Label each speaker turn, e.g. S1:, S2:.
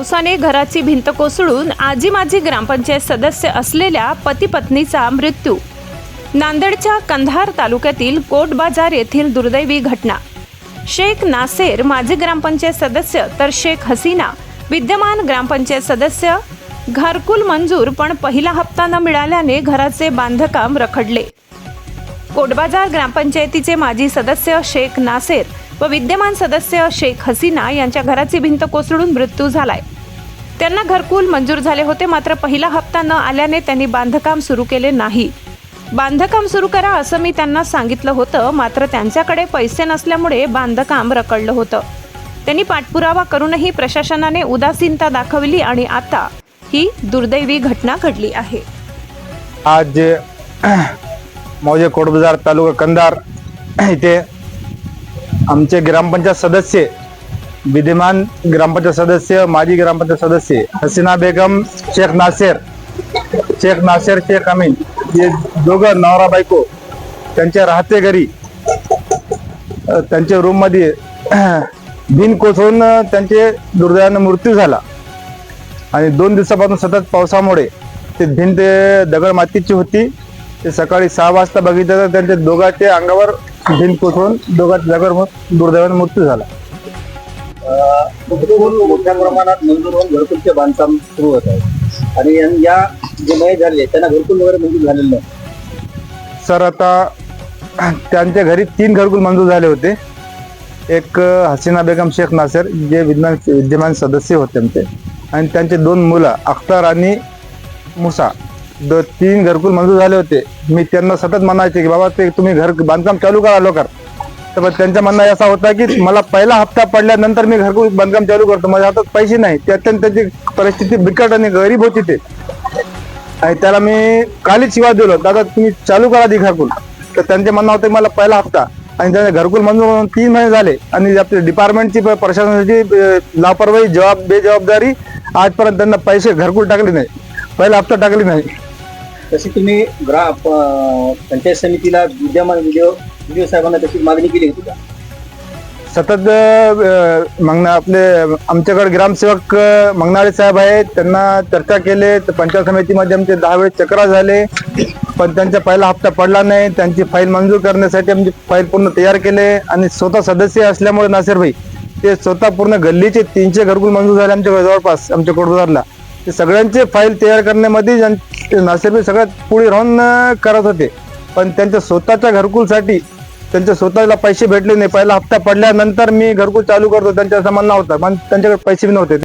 S1: पावसाने घराची भिंत कोसळून आजी माजी ग्रामपंचायत सदस्य असलेल्या पती पत्नीचा मृत्यू. नांदेडच्या कंधार तालुक्यातील कोट बाजार येथील दुर्दैवी घटना. शेख नासेर माजी ग्रामपंचायत सदस्य तर शेख हसीना विद्यमान ग्रामपंचायत सदस्य घरकुल मंजूर पण पहिला हप्ता न मिळाल्याने घराचे बांधकाम रखडले. कोटबाजार ग्रामपंचायतीचे माजी सदस्य शेख नासेर व विद्यमान सदस्य शेख हसीना यांच्या घराची भिंत कोसळून मृत्यू झालाय. त्यांना घरकुल मंजूर झाले होते मात्र पहिला हप्ता न आल्याने त्यांनी बांधकाम सुरू केले नाही. बांधकाम सुरू करा असं मी त्यांना सांगितलं होतं मात्र त्यांच्याकडे पैसे नसल्यामुळे बांधकाम रखडलं होतं. त्यांनी पाठपुरावा करूनही प्रशासनाने उदासीनता दाखवली आणि आता ही दुर्दैवी घटना घडली आहे.
S2: आज मौजे कोटबाजार तालुका कंदार इथे आमचे ग्रामपंचायत सदस्य विद्यमान ग्रामपंचायत सदस्य माजी ग्रामपंचायत सदस्य हसीना बेगम शेख नासेर शेख नासेर शेख अमीन हे दोघं नवरा बायको त्यांच्या राहते घरी त्यांच्या रूममध्ये भिन कोसळून त्यांचे दुर्दैवानं मृत्यू झाला. आणि दोन दिवसापासून सतत पावसामुळे ते भिंत दगड मातीची होती. ते सकाळी सहा वाजता बघितलं तर त्यांच्या दोघांच्या अंगावर भिंत कोसळून दोघांच्या दगड दुर्दैवाने मृत्यू झाला.
S3: मोठ्या प्रमाणात मंजूर होऊन घरकुलचे बांधकाम सुरू होत आहे. आणि या- या जे मय झाले त्यांना घरकुल वगैरे मंजूर झालेलं नाही.
S2: सर आता त्यांच्या घरी तीन घरकुल मंजूर झाले होते. एक हसीना बेगम शेख नासर जे विद्यमान विद्यमान सदस्य होते आमचे. आणि त्यांचे दोन मुलं अख्तर आणि मुसा द तीन घरकुल मंजूर झाले होते. मी त्यांना सतत म्हणायचे की बाबा ते तुम्ही घर बांधकाम चालू करा लवकर. तर मग म्हणणं असा होता की मला पहिला हप्ता पडल्यानंतर मी घरकुल बांधकाम चालू करतो. माझ्या हातात पैसे नाही. त्यात परिस्थिती बिकट आणि गरीब होती ते. आणि त्याला मी कालीच शिवाय दिलो. दादा तुम्ही चालू करा ती घरकुल. तर त्यांचे म्हणणं होतं की मला पहिला हप्ता. आणि त्यांचे घरकुल मंजूर तीन महिने झाले. आणि आपली डिपार्टमेंटची प्रशासनाची लापरवाही जबाब बेजबाबदारी आजपर्यंत त्यांना पैसे घरकुल टाकले नाही. पहिला हप्ता टाकले नाही.
S3: तशी तुम्ही ग्रा पंचायत समितीला विद्यमान व्हिडिओ व्हिडिओ साहेबांना तशी मागणी केली होती का?
S2: सतत मग मंगना आपले आमच्याकडे ग्रामसेवक मंगनाळे साहेब आहेत. त्यांना चर्चा केले. तर पंचायत समितीमध्ये आमचे दहा वेळेस चक्रा झाले. पण त्यांचा पहिला हप्ता पडला नाही. त्यांची फाईल मंजूर करण्यासाठी आमची फाईल पूर्ण तयार केले. आणि स्वतः सदस्य असल्यामुळे नासिर भाई ते स्वतः पूर्ण गल्लीचे तीनशे घरकुल मंजूर झाले आमच्या जवळपास आमच्या कोटबाजारला ते सगळ्यांचे फाईल तयार करण्यामध्ये नासिर भाई सगळ्यात पुढे राहून करत होते. पण त्यांच्या स्वतःच्या घरकुलसाठी त्यांच्या स्वतःला पैसे भेटले नाही. पहिला हप्ता पडल्यानंतर मी घरकुल चालू करतो. त्यांच्या असं म्हणणं होतं पण त्यांच्याकडे पैसे बी नव्हते.